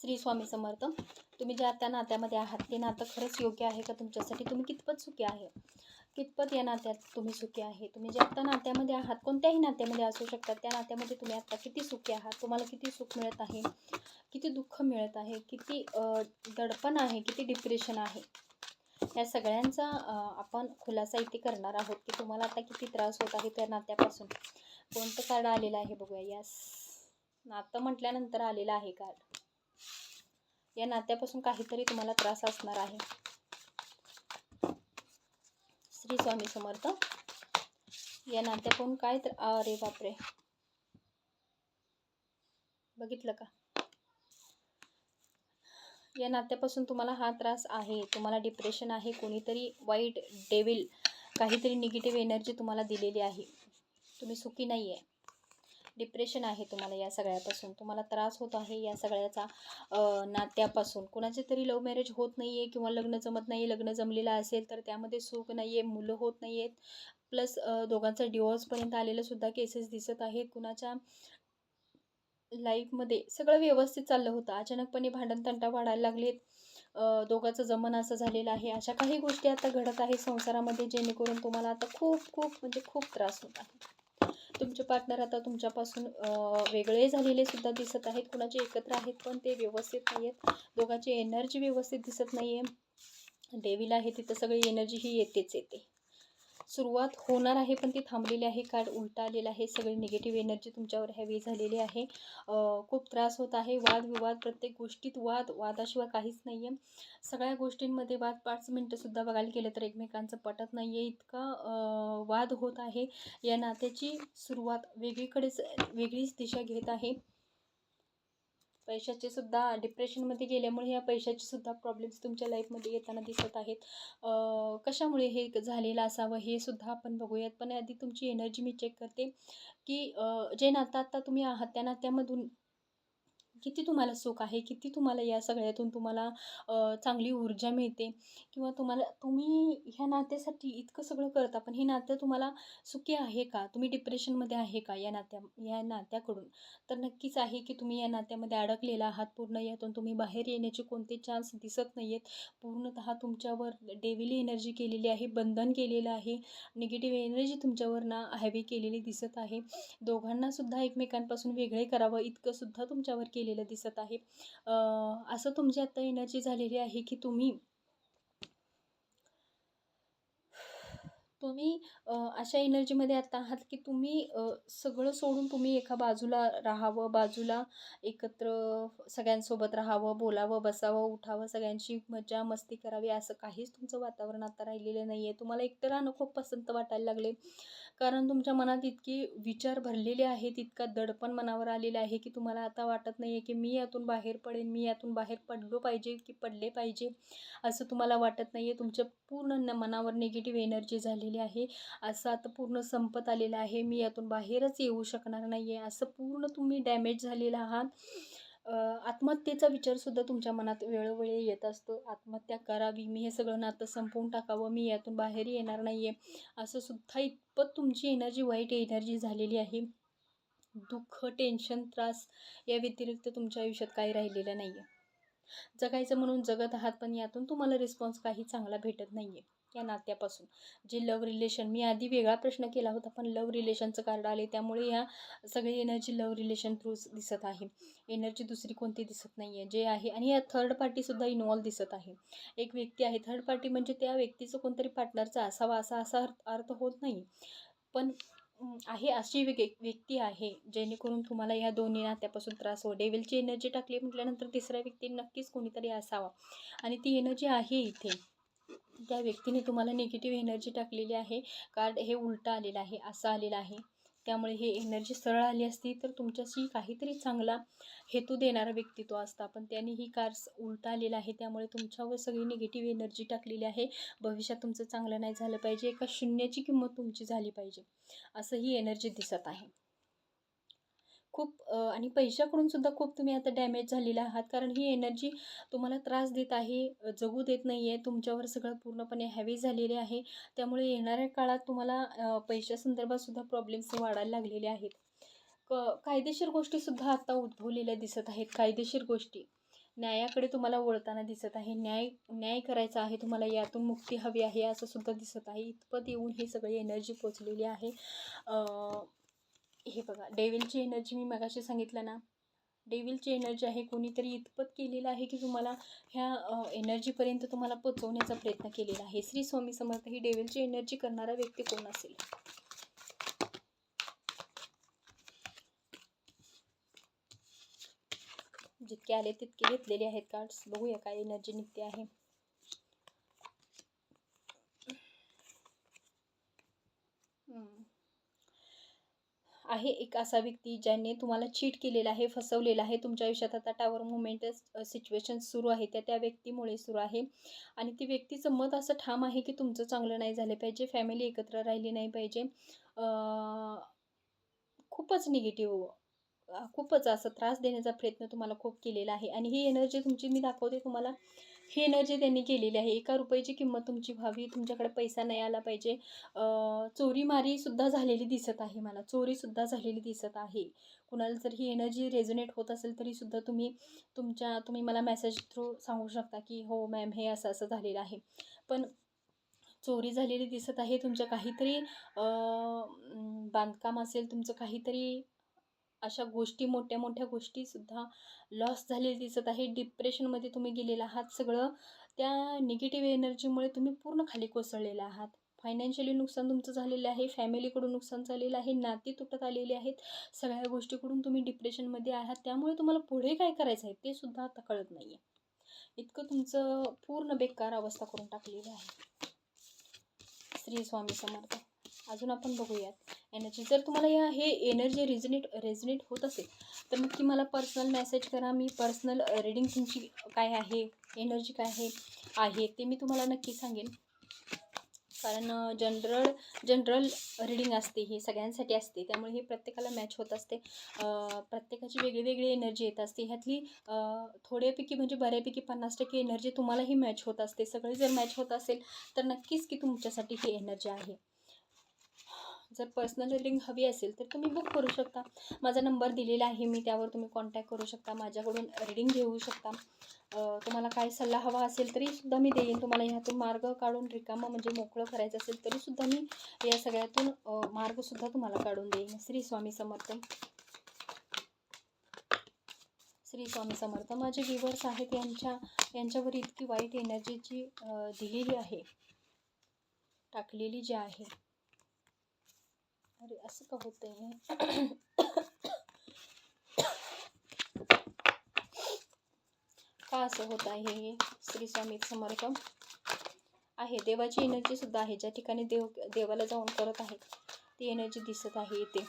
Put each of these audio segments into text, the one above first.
श्री स्वामी समर्थ तुम्ही ज्या त्या नात्यामध्ये आहात ते नातं खरंच योग्य आहे का तुमच्यासाठी? तुम्ही कितपत सुखी आहे? कितपत या नात्यात तुम्ही सुखी आहे? तुम्ही ज्या आत्ता नात्यामध्ये आहात कोणत्याही नात्यामध्ये असू शकतात त्या नात्यामध्ये तुम्ही आत्ता किती सुखी आहात? तुम्हाला किती सुख मिळत आहे? किती दुःख मिळत आहे? किती दडपण आहे? किती डिप्रेशन आहे? या सगळ्यांचा आपण खुलासा इथे करणार आहोत की तुम्हाला आता किती त्रास होत आहे त्या नात्यापासून. कोणतं कार्ड आलेलं आहे बघूया. यास नातं म्हटल्यानंतर आलेलं आहे कार्ड. या नात्यापासून काहीतरी तुम्हाला त्रास असणार आहे. श्री स्वामी समर्थ या नात्यापासून काय तर अरे बापरे. बघितलं का? या नात्यापासून तुम्हाला हा त्रास आहे. तुम्हाला डिप्रेशन आहे. कोणीतरी वाईट डेविल काहीतरी निगेटिव्ह एनर्जी तुम्हाला दिलेली आहे. तुम्ही सुखी नाही आहे डिप्रेशन आहे तुम्हाला या सगळ्यापासून. तुम्हाला त्रास होत आहे या सगळ्याचा नात्यापासून. कुणाचे तरी लव्ह मॅरेज होत नाही आहे किंवा लग्न जमत नाही लग्न जमलेलं असेल तर त्यामध्ये सुख नाही आहे मुलं होत नाही आहेत प्लस दोघांचं डिवोर्सपर्यंत आलेलं सुद्धा केसेस दिसत आहेत. कुणाच्या लाईफमध्ये सगळं व्यवस्थित चाललं होतं. अचानकपणे भांडण तंटा वाढायला लागलेत. दोघांचं जमन असं झालेलं आहे. अशा काही गोष्टी आता घडत आहे संसारामध्ये जेणेकरून तुम्हाला आता खूप खूप म्हणजे खूप त्रास होत आहे. तुमचे पार्टनर आता तुमच्यापासून वेगळे झालेले सुद्धा दिसत आहेत. कुणाचे एकत्र आहेत पण ते व्यवस्थित नाही आहेत दोघांची एनर्जी व्यवस्थित दिसत नाही आहे देवीला आहे तिथं सगळी एनर्जी ही येतेच येते. सुरुवात होणार आहे पण ती थांबलेली आहे कार्ड उलटा आलेला आहे सगळी निगेटिव्ह एनर्जी तुमच्यावर हॅवी झालेली आहे. खूप त्रास होत आहे वादविवाद प्रत्येक गोष्टीत वाद वादाशिवाय काहीच नाही आहे सगळ्या गोष्टींमध्ये वाद पाच मिनटंसुद्धा बघायला गेलं तर एकमेकांचं पटत नाही आहे इतका वाद होत आहे. या नात्याची सुरुवात वेगळीकडेच वेगळीच दिशा घेत आहे. पैशाचे सुद्धा डिप्रेशनमध्ये गेल्यामुळे या पैशाचे सुद्धा प्रॉब्लेम्स तुमच्या लाईफमध्ये येताना दिसत आहेत. कशामुळे हे झालेलं असावं हे सुद्धा आपण बघूयात. पण आधी तुमची एनर्जी मी चेक करते की जे नातं आत्ता तुम्ही आहात त्या नात्यामधून किती तुम्हाला सुख आहे? किती तुम्हाला या सगळ्यातून तुम्हाला चांगली ऊर्जा मिळते? किंवा तुम्हाला तुम्ही ह्या नात्यासाठी इतकं सगळं करता पण हे नातं तुम्हाला सुखी आहे का? तुम्ही डिप्रेशनमध्ये आहे का या नात्या या नात्याकडून? तर नक्कीच आहे की तुम्ही या नात्यामध्ये अडकलेला आहात पूर्ण यातून तुम्ही बाहेर येण्याचे कोणते चान्स दिसत नाही आहेत पूर्णतः तुमच्यावर डेविली एनर्जी केलेली आहे बंधन केलेलं आहे. निगेटिव्ह एनर्जी तुमच्यावर ना हॅवी केलेली दिसत आहे. दोघांनासुद्धा एकमेकांपासून वेगळे करावं इतकंसुद्धा तुमच्यावर केलं केलेलं दिसत आहे. असं तुमची आता एनर्जी झालेली आहे की तुम्ही तुम्ही अशा एनर्जीमध्ये आता आहात की तुम्ही सगळं सोडून तुम्ही एका बाजूला राहावं बाजूला एकत्र सगळ्यांसोबत राहावं बोलावं बसावं उठावं सगळ्यांशी मजा मस्ती करावी असं काहीच तुमचं वातावरण आता राहिलेलं नाही आहे तुम्हाला एकटं राहणं खूप पसंत वाटायला लागले. कारण तुमच्या मनात इतके विचार भरलेले आहेत इतका दडपण मनावर आलेलं आहे की तुम्हाला आता वाटत नाही आहे की मी यातून बाहेर पडेन मी यातून बाहेर पडलो पाहिजे की पडले पाहिजे असं तुम्हाला वाटत नाही आहे तुमच्या पूर्ण न मनावर निगेटिव्ह एनर्जी झाली झालेली आहे. असं आता पूर्ण संपत आलेलं आहे. मी यातून बाहेरच येऊ शकणार नाही आहे असं पूर्ण तुम्ही डॅमेज झालेला आहात. आत्महत्येचा विचारसुद्धा तुमच्या मनात वेळोवेळी येत असतो. आत्महत्या करावी. मी हे सगळं नातं संपवून टाकावं. मी यातून बाहेर येणार नाही आहे असं सुद्धा इतपत तुमची एनर्जी वाईट एनर्जी झालेली आहे. दुःख टेन्शन त्रास या व्यतिरिक्त तुमच्या आयुष्यात काही राहिलेलं नाही आहे जगायचं म्हणून जगत आहात पण यातून तुम्हाला रिस्पॉन्स काही चांगला भेटत नाही आहे या नात्यापासून. जे लव रिलेशन मी आधी वेगळा प्रश्न केला होता पण लव रिलेशनचं कार्ड आले त्यामुळे ह्या सगळी एनर्जी लव रिलेशन थ्रू दिसत आहे. एनर्जी दुसरी कोणती दिसत नाही आहे जे आहे आणि या थर्ड पार्टीसुद्धा इन्वॉल्व दिसत आहे. एक व्यक्ती आहे थर्ड पार्टी म्हणजे त्या व्यक्तीचं कोणतरी पार्टनरचा असावा असा असा अर्थ अर्थ होत नाही. पण आहे अशी वेग व्यक्ती आहे जेणेकरून तुम्हाला ह्या दोन्ही नात्यापासून त्रास हो डेविलची एनर्जी टाकली म्हटल्यानंतर तिसऱ्या व्यक्ती नक्कीच कोणीतरी असावा. आणि ती एनर्जी आहे इथे. त्या व्यक्तीने तुम्हाला निगेटिव्ह एनर्जी टाकलेली आहे. कार्ड हे उलटं आलेलं आहे असं आलेलं आहे. त्यामुळे हे एनर्जी सरळ आली असती तर तुमच्याशी काहीतरी चांगला हेतू देणारा व्यक्ती तो असता. पण त्याने ही कार उलटा आलेला आहे त्यामुळे तुमच्यावर सगळी निगेटिव्ह एनर्जी टाकलेली आहे. भविष्यात तुमचं चांगलं नाही झालं पाहिजे. एका शून्याची किंमत तुमची झाली पाहिजे. असं ही एनर्जी दिसत आहे. खूप आणि पैशाकडून सुद्धा खूप तुम्ही आता डॅमेज झालेला आहात. कारण ही एनर्जी तुम्हाला त्रास देत आहे जगू देत नाही आहे तुमच्यावर सगळं पूर्णपणे हॅवी झालेले आहे. त्यामुळे येणाऱ्या काळात तुम्हाला पैशासंदर्भात सुद्धा प्रॉब्लेम्स वाढायला लागलेले आहेत. क कायदेशीर गोष्टीसुद्धा आता उद्भवलेल्या दिसत आहेत. कायदेशीर गोष्टी. न्यायाकडे तुम्हाला वळताना दिसत आहे. न्याय न्याय करायचा आहे तुम्हाला यातून मुक्ती हवी आहे असं सुद्धा दिसत आहे. इतपत येऊन ही सगळी एनर्जी पोचलेली आहे. हे बघा डेविलची एनर्जी मी मगाशी सांगितलं ना डेविलची एनर्जी आहे कोणीतरी इतपत केलेलं आहे की तुम्हाला ह्या एनर्जीपर्यंत तुम्हाला पोचवण्याचा प्रयत्न केलेला आहे. श्री स्वामी समर्थ ही डेविलची एनर्जी करणारा व्यक्ती कोण असेल? जितके आले तितके घेतलेले आहेत कार्ड्स बघूया काय एनर्जी निघते आहे. हम्म. आहे एक असा व्यक्ती ज्याने तुम्हाला चीट केलेला आहे फसवलेला आहे. तुमच्या आयुष्यात आता टावर मुवमेंट सिच्युएशन सुरू आहे. त्या त्या व्यक्तीमुळे सुरू आहे. आणि ती व्यक्तीचं मत असं ठाम आहे की तुमचं चांगलं नाही झालं पाहिजे. फॅमिली एकत्र राहिली नाही पाहिजे. खूपच निगेटिव्ह खूपच असं त्रास देण्याचा प्रयत्न तुम्हाला खूप केलेला आहे. आणि ही एनर्जी तुमची मी दाखवते तुम्हाला. ही एनर्जी त्यांनी केलेली आहे एका रुपयाची किंमत तुमची व्हावी तुमच्याकडे पैसा नाही आला पाहिजे. चोरीमारीसुद्धा झालेली दिसत आहे मला. चोरीसुद्धा झालेली दिसत आहे. कुणाला जर ही एनर्जी रेझोनेट होत असेल तरीसुद्धा तुम्ही तुमच्या तुम्ही मला मेसेज थ्रू सांगू शकता की हो मॅम हे असं असं झालेलं आहे. पण चोरी झालेली दिसत आहे तुमच्या काहीतरी बांधकाम असेल तुमचं काहीतरी अशा गोष्टी मोठ्या मोठ्या गोष्टीसुद्धा लॉस झालेली दिसत आहे. डिप्रेशनमध्ये तुम्ही गेलेला आहात. सगळं त्या निगेटिव्ह एनर्जीमुळे तुम्ही पूर्ण खाली कोसळलेला आहात. फायनान्शियली नुकसान तुमचं झालेलं आहे. फॅमिलीकडून नुकसान झालेलं आहे. नाती तुटत आलेली आहेत. सगळ्या गोष्टीकडून तुम्ही डिप्रेशनमध्ये आहात. त्यामुळे तुम्हाला पुढे काय करायचं आहे ते सुद्धा आता कळत नाही आहे इतकं तुमचं पूर्ण बेकार अवस्था करून टाकलेली आहे. श्री स्वामी समर्थ. अजून आपण बघूयात. एनर्जी जर तुम्हाला या हे एनर्जी रिजनेट रेजनेट होत असेल तर नक्की मला पर्सनल मेसेज करा. मी पर्सनल रीडिंग तुमची काय आहे? एनर्जी काय आहे? आहे. ते मी तुम्हाला नक्की सांगेन. कारण जनरल जनरल रीडिंग असते ही सगळ्यांसाठी असते. त्यामुळे हे प्रत्येकाला मॅच होत असते. प्रत्येकाची वेगळी वेगळी एनर्जी येत असते. ह्यातली थोड्यापैकी म्हणजे बऱ्यापैकी पन्नास टक्के एनर्जी तुम्हालाही मॅच होत असते. सगळे जर मॅच होत असेल तर नक्कीच की तुमच्यासाठी ही एनर्जी आहे. जर पर्सनल रिडिंग हवी असेल तर तुम्ही बुक करू शकता. माझा नंबर दिलेला आहे मी त्यावर तुम्ही कॉन्टॅक्ट करू शकता. माझ्याकडून रिडिंग घेऊ शकता. तुम्हाला काय सल्ला हवा असेल तरीसुद्धा मी देईन. तुम्हाला ह्यातून मार्ग काढून रिकामं म्हणजे मोकळं करायचं असेल तरीसुद्धा मी या सगळ्यातून मार्गसुद्धा तुम्हाला काढून देईन. श्री स्वामी समर्थ. श्री स्वामी समर्थ. माझे व्ह्युअर्स आहेत यांच्या यांच्यावर इतकी वाईट एनर्जी जी दिलेली आहे. टाकलेली जी आहे. अरे असं का होतंय? का असं होत आहे हे? श्री स्वामी समर्थ आहे. देवाची एनर्जी सुद्धा आहे. ज्या ठिकाणी देव देवाला जाऊन करत आहेत ती एनर्जी दिसत आहे इथे.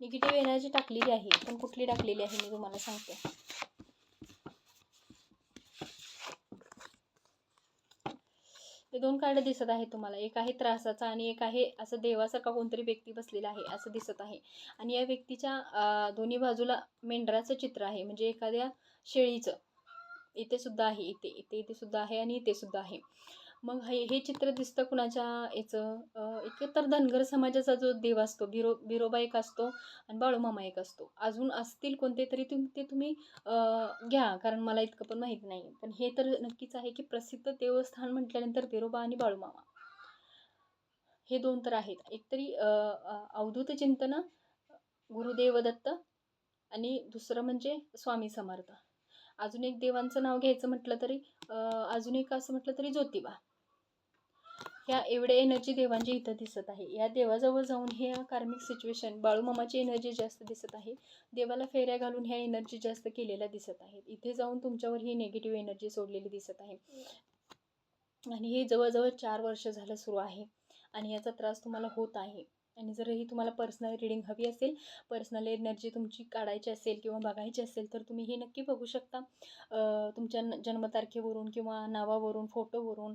निगेटिव्ह एनर्जी टाकलेली आहे. पण कुठली टाकलेली आहे मी तुम्हाला सांगते. ते दोन कार्ड दिसत आहे तुम्हाला. एक आहे त्रासाचा आणि एक आहे असं देवासारखा कोणतरी व्यक्ती बसलेला आहे असं दिसत आहे. आणि या व्यक्तीच्या दोन्ही बाजूला मेंढराचं चित्र आहे. म्हणजे एखाद्या शेळीचं. इथे सुद्धा आहे इथे इथे इथे सुद्धा आहे आणि इथे सुद्धा आहे. मग हे हे चित्र दिसतं कुणाच्या याचं? अं, एक तर धनगर समाजाचा जो देव असतो बिरो बिरोबा एक असतो आणि बाळूमामा एक असतो. अजून असतील कोणते तरी तुम ते तुम्ही घ्या कारण मला इतकं पण माहीत नाही. पण हे तर नक्कीच आहे की प्रसिद्ध देवस्थान म्हटल्यानंतर बिरोबा आणि बाळूमामा हे दोन तर आहेत. एकतरी अवधूत चिंतन गुरुदेव दत्त आणि दुसरं म्हणजे स्वामी समर्थ. अजून एक देवांचं नाव घ्यायचं म्हटलं तरी अजून एक असं म्हटलं तरी ज्योतिबा. ह्या एवढे एनर्जी देवांची इथं दिसत आहे. या देवाजवळ जाऊन हे कार्मिक सिच्युएशन बाळूमामाची एनर्जी जास्त दिसत आहे. देवाला फेऱ्या घालून ह्या एनर्जी जास्त केलेल्या दिसत आहेत. इथे जाऊन तुमच्यावर ही नेगेटिव्ह एनर्जी सोडलेली दिसत आहे. आणि हे जवळजवळ चार वर्ष झालं सुरू आहे. आणि याचा त्रास तुम्हाला होत आहे. आणि जर ही तुम्हाला पर्सनल रिडिंग हवी असेल पर्सनल एनर्जी तुमची काढायची असेल किंवा बघायची असेल तर तुम्ही हे नक्की बघू शकता. तुमच्या जन्मतारखेवरून किंवा नावावरून फोटोवरून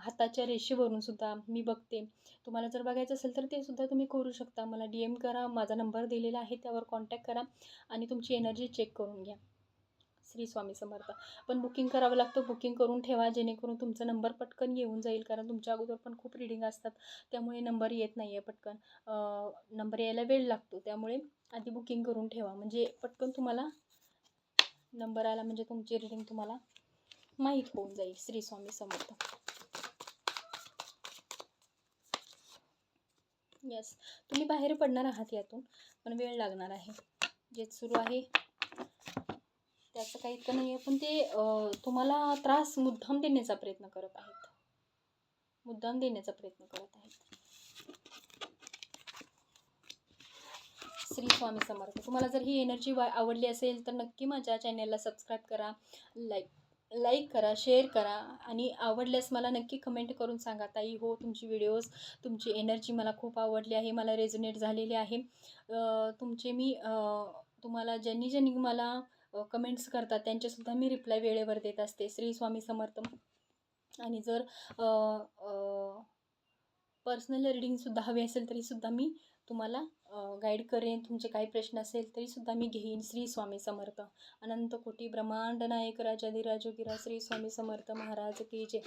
हाताच्या रेषेवरून सुद्धा मी बघते. तुम्हाला जर बघायचं असेल तर ते सुद्धा तुम्ही करू शकता. मला डी एम करा माझा नंबर दिलेला आहे त्यावर कॉन्टॅक्ट करा आणि तुमची एनर्जी चेक करून घ्या. श्री स्वामी समर्थ. पण बुकिंग करावं लागतं. बुकिंग करून ठेवा. जेणेकरून तुमचा नंबर पटकन येऊन जाईल. कारण तुमच्या अगोदर पण खूप रिडिंग असतात. त्यामुळे नंबर येत नाही आहे पटकन नंबर यायला वेळ लागतो. त्यामुळे आधी बुकिंग करून ठेवा. म्हणजे पटकन तुम्हाला नंबर आला म्हणजे तुमची रिडिंग तुम्हाला माहीत होऊन जाईल. श्री स्वामी समर्थ. येस तुम्ही बाहेर पडणार आहात यातून. पण वेळ लागणार आहे. जे सुरू आहे त्याचं काही इतकं नाही आहे पण ते तुम्हाला त्रास मुद्दाम देण्याचा प्रयत्न करत आहेत. मुद्दाम देण्याचा प्रयत्न करत आहेत. श्री स्वामी समर्थ. तुम्हाला जर ही एनर्जी वा आवडली असेल तर नक्की माझ्या चॅनेलला सबस्क्राईब करा लाईक लाईक करा शेअर करा आणि आवडल्यास मला नक्की कमेंट करून सांगा ताई हो तुमची व्हिडिओज तुमची एनर्जी मला खूप आवडली आहे मला रेझोनेट झालेली आहे. तुमचे मी तुम्हाला ज्यांनी ज्यांनी मला कमेंट्स करतात. त्यांच्यासुद्धा मी रिप्लाय वेळेवर देत असते. श्री स्वामी समर्थ. आणि जर पर्सनल रिडिंगसुद्धा हवी असेल तरीसुद्धा मी तुम्हाला गाईड करेन. तुमचे काही प्रश्न असेल तरीसुद्धा मी घेईन. श्री स्वामी समर्थ. अनंत कोटी ब्रह्मांड नायक राजाधिराजोगिरा श्री स्वामी समर्थ महाराज की जय.